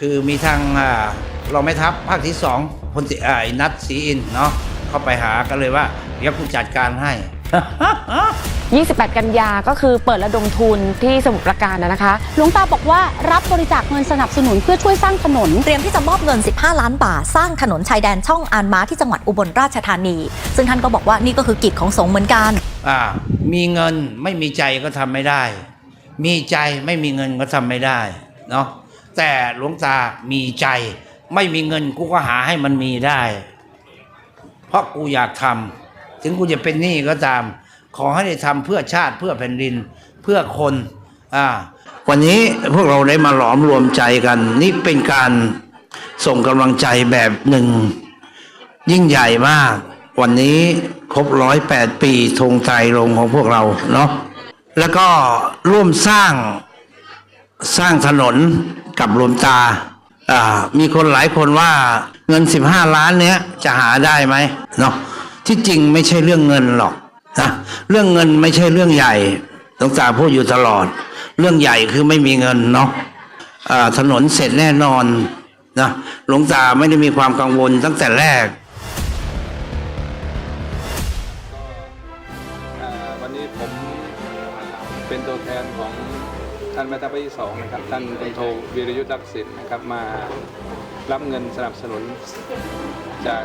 คือมีทางอ่ารองแม่ทัพภาคที่สองพลติอ่าไอ้นัทศรีอินทร์เนาะเข้าไปหากันเลยว่าเดี๋ยวกูจัดการให้ 28 กันยาก็คือเปิดระดมทุนที่สมุทรปราการนะนะคะหลวงตาบอกว่ารับบริจาคเงินสนับสนุนเพื่อช่วยสร้างถนน เตรียมที่จะมอบเงิน 15 ล้านบาท สร้างถนนชายแดนช่องอานม้าที่จังหวัดอุบลราชธานี ซึ่งท่านก็บอกว่านี่ก็คือกิจของสงฆ์เหมือนกันอ่ามีเงินไม่มีใจก็ทำไม่ได้ มีใจไม่มีเงินก็ทำไม่ได้เนาะ แต่หลวงตามีใจ ไม่มีเงินกูก็หาให้มันมีได้ เพราะกูอยากทำถึงกูจะเป็นหนี้ก็ตาม ขอให้ได้ทำเพื่อชาติเพื่อแผ่นดินเพื่อคนอ่าวันนี้พวกเราได้มาหลอมรวมใจกัน นี่เป็นการส่งกำลังใจแบบหนึ่ง ยิ่งใหญ่มาก วันนี้ครบร้อยแปดปีธงไตรรงของพวกเราเนาะแล้วก็ร่วมสร้างสร้างถนน กับหลวงตาอ่ามีคนหลายคนว่าเงินสิบห้าล้านเนี้ยจะหาได้ไหมเนาะที่จริงไม่ใช่เรื่องเงินหรอกนะเรื่องเงินไม่ใช่เรื่องใหญ่หลวงตาพูดอยู่ตลอด เรื่องใหญ่คือไม่มีเงินเนาะอ่าถนนเสร็จแน่นอนนะหลวงตาไม่ได้มีความกังวลตั้งแต่แรก แม่ทัพภาคที่สองนะครับท่านพลโทวีรยุทธ์รักษิณนะครับมารับเงินสนับสนุนจาก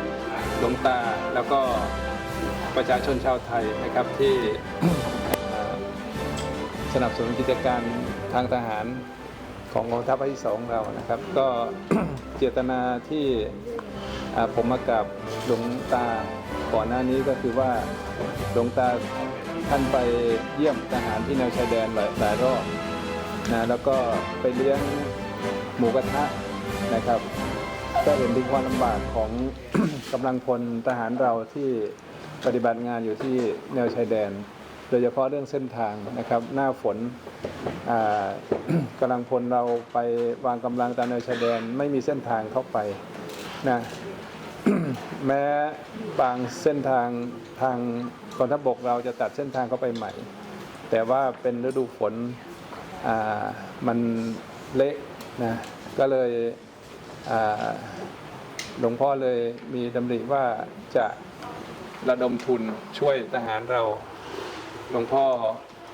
หลวงตาแล้วก็ประชาชนชาวไทยนะครับที่สนับสนุนกิจการทางทหารของกองทัพภาคที่สองเรานะครับ ก็เจตนาที่ผมมากับหลวงตาก่อนหน้านี้ก็คือว่าหลวงตาท่านไปเยี่ยมทหารที่แนวชายแดนหลายหลายรอบ นะแล้วก็ไปเลี้ยงหมูกระทะนะครับ ก็เห็นถึงความลำบากของ กำลังพลทหารเราที่ปฏิบัติงานอยู่ที่แนวชายแดน โดยเฉพาะเรื่องเส้นทางนะครับ หน้าฝนกำลังพลเราไปวางกำลังตามแนวชายแดนไม่มีเส้นทางเข้าไปนะแม้บางเส้นทางทางกองทัพบกเราจะตัดเส้นทางเข้าไปใหม่ แต่ว่าเป็นฤดูฝน มันเละนะก็เลยหลวงพ่อเลยมีดำริว่าจะระดมทุนช่วยทหารเราหลวงพ่อ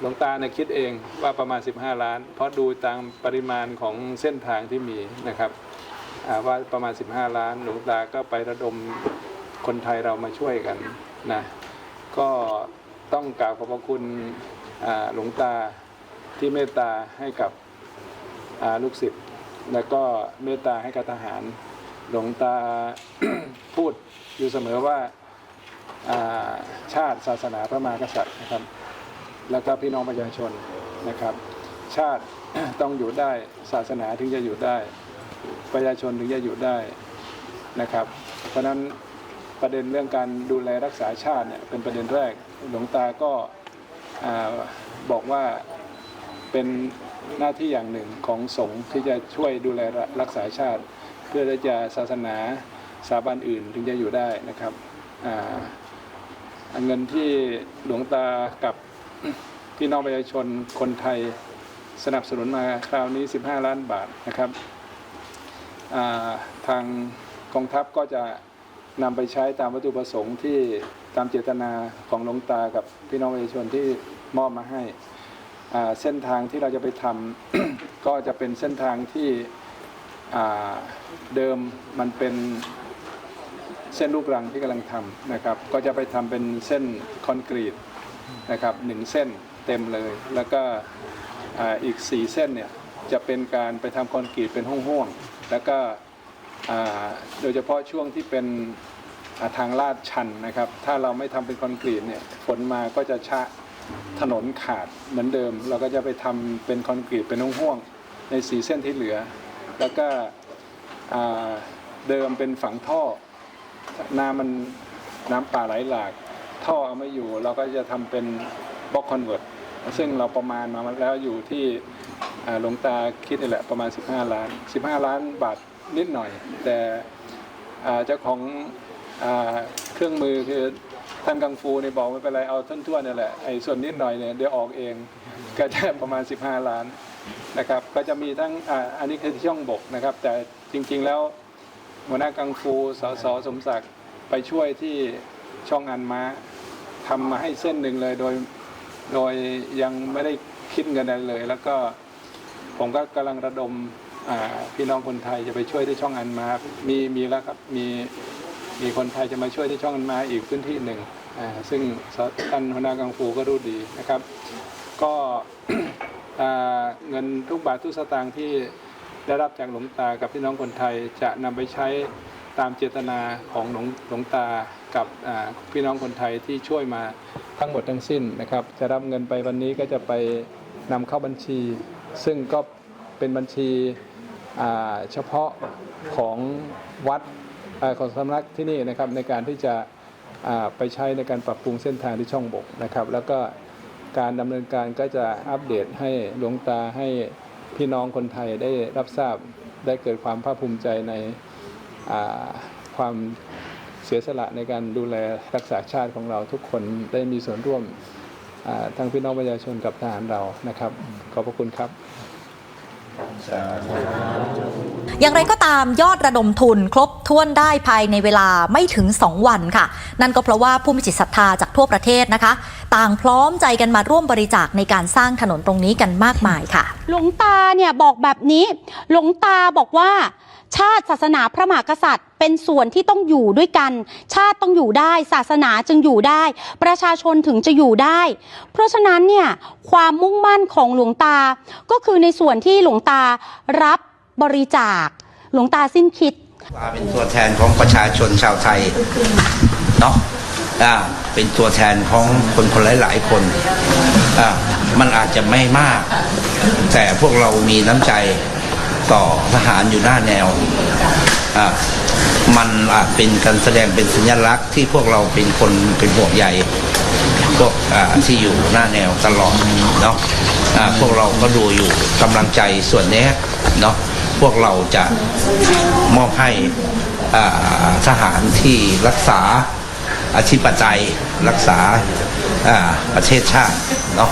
หลวงตาเนี่ยคิดเองว่าประมาณ 15 ล้าน เพราะดูตามปริมาณของเส้นทางที่มีนะครับว่าประมาณ 15 ล้านหลวงตาก็ไประดมคนไทยเรามาช่วยกันนะก็ต้องกราบขอบพระคุณหลวงตา ที่เมตตาให้กับลูกศิษย์แล้วก็เมตตาให้กับทหาร หลวงตาพูดอยู่เสมอว่าชาติศาสนาพระมหากษัตริย์นะครับ แล้วก็พี่น้องประชาชนนะครับ ชาติต้องอยู่ได้ศาสนาถึงจะอยู่ได้ ประชาชนถึงจะอยู่ได้นะครับ เพราะนั้นประเด็นเรื่องการดูแลรักษาชาติเนี่ยเป็นประเด็นแรกหลวงตาก็อาบอกว่า เป็นหน้าที่อย่างหนึ่งของสงฆ์ที่จะช่วยดูแลรักษาชาติ เพื่อที่จะศาสนาสถาบันอื่นถึงจะอยู่ได้นะครับเงินที่หลวงตากับพี่น้องประชาชนคนไทยสนับสนุนมาคราวนี้ 15 ล้านบาทนะครับาทางกองทัพก็จะนำไปใช้ตามวัตถุประสงค์ที่ตามเจตนาของหลวงตากับพี่น้องประชาชนที่มอบมาให้ เส้นทางที่เราจะไปทำก็จะเป็นเส้นทางที่เดิมมันเป็นเส้นลูกรังที่กำลังทำนะครับ ก็จะไปทำเป็นเส้นคอนกรีตนะครับหนึ่งเส้นเต็มเลย แล้วก็อ,อีกสี่เส้นเนี่ยจะเป็นการไปทำคอนกรีตเป็นห้วงๆแล้วก็โดยเฉพาะช่วงที่เป็นทางลาดชันนะครับ ถ้าเราไม่ทำเป็นคอนกรีตเนี่ยฝนมาก็จะชะ ถนนขาดเหมือนเดิม เราก็จะไปทำเป็นคอนกรีตเป็นห้วงๆในสี่เส้นที่เหลือ แล้วก็เดิมเป็นฝังท่อ น้ำมันน้ำป่าไหลหลาก ท่อเอาไม่อยู่ เราก็จะทำเป็นบล็อกคอนเวิร์ตซึ่งเราประมาณมาแล้วอยู่ที่หลวงตาคิดนี่แหละประมาณ 15 ล้าน 15 ล้านบาทนิดหน่อย แต่เจ้าของอเครื่องมือคือ ท่านกังฟูเนี่ยบอกไม่เป็นไรเอาท่วนๆนี่แหละไอ้ส่วนนิดหน่อยเนี่ยเดี๋ยวออกเองก็จะประมาณ 15 ล้านนะครับก็จะมีทั้งอ่าอันนี้คือที่ช่องบกนะครับ แต่จริง ๆแล้วหัวหน้ากังฟูสสสมศักดิ์ไปช่วยที่ช่องอันม้าทำมาให้เส้นหนึ่งเลยโดยโดยยังไม่ได้คิดเงินอะไรเลย แล้วก็ผมก็กำลังระดมพี่น้องคนไทยจะไปช่วยที่ช่องอันม้ามีมีแล้วครับ มี มีคนไทยจะมาช่วยที่ช่องมาอีกพื้นที่หนึ่งซึ่งท่านหัวหน้ากังฟูก็รู้ดีนะครับ ก็เงินทุกบาททุกสตางค์ที่ได้รับจากหลวงตากับพี่น้องคนไทยจะนำไปใช้ตามเจตนาของหลวงลงตากับพี่น้องคนไทยที่ช่วยมาทั้งหมดทั้งสิ้นนะครับ จะรับเงินไปวันนี้ก็จะไปนำเข้าบัญชี ซึ่งก็เป็นบัญชีเฉพาะของวัด ของสำนักที่นี่นะครับในการที่จะไปใช้ในการปรับปรุงเส้นทางที่ช่องบกนะครับ แล้วก็การดำเนินการก็จะอัปเดตให้หลวงตาให้พี่น้องคนไทยได้รับทราบได้เกิดความภาคภูมิใจในความเสียสละในการดูแลรักษาชาติของเราทุกคนได้มีส่วนร่วมอ่าทั้งพี่น้องประชาชนกับทหารเรานะครับ ขอบพระคุณครับ อย่างไรก็ตามยอดระดมทุนครบถ้วนได้ภายในเวลาไม่ถึง 2 วันค่ะ นั่นก็เพราะว่าผู้มีจิตศรัทธาจากทั่วประเทศนะคะ ต่างพร้อมใจกันมาร่วมบริจาคในการสร้างถนนตรงนี้กันมากมายค่ะ หลวงตาเนี่ยบอกแบบนี้ หลวงตาบอกว่า ชาติศาสนาพระมหากษัตริย์ เป็นส่วนที่ต้องอยู่ด้วยกัน ชาติต้องอยู่ได้ ศาสนาจึงอยู่ได้ ประชาชนถึงจะอยู่ได้ เพราะฉะนั้นเนี่ยความมุ่งมั่นของหลวงตา ก็คือในส่วนที่หลวงตารับ บริจาค หลวงตาสิ้นคิดมาเป็นตัวแทนของประชาชนชาวไทยเนาะอ่าเป็นตัวแทนของคนคนหลาย ๆ คนอ่ามันอาจจะไม่มาก แต่พวกเรามีน้ำใจต่อทหารอยู่หน้าแนวอ่ามันอาจเป็นการแสดงเป็นสัญลักษณ์ที่พวกเราเป็นคนเป็นห่วงใยพวกอ่าที่อยู่หน้าแนวตลอดเนาะอ่าพวกเราก็ดูอยู่กำลังใจส่วนนี้เนาะ พวกเราจะมอบให้ทหารที่รักษาอธิปไตยรักษาอาประเทศชาติเนาะ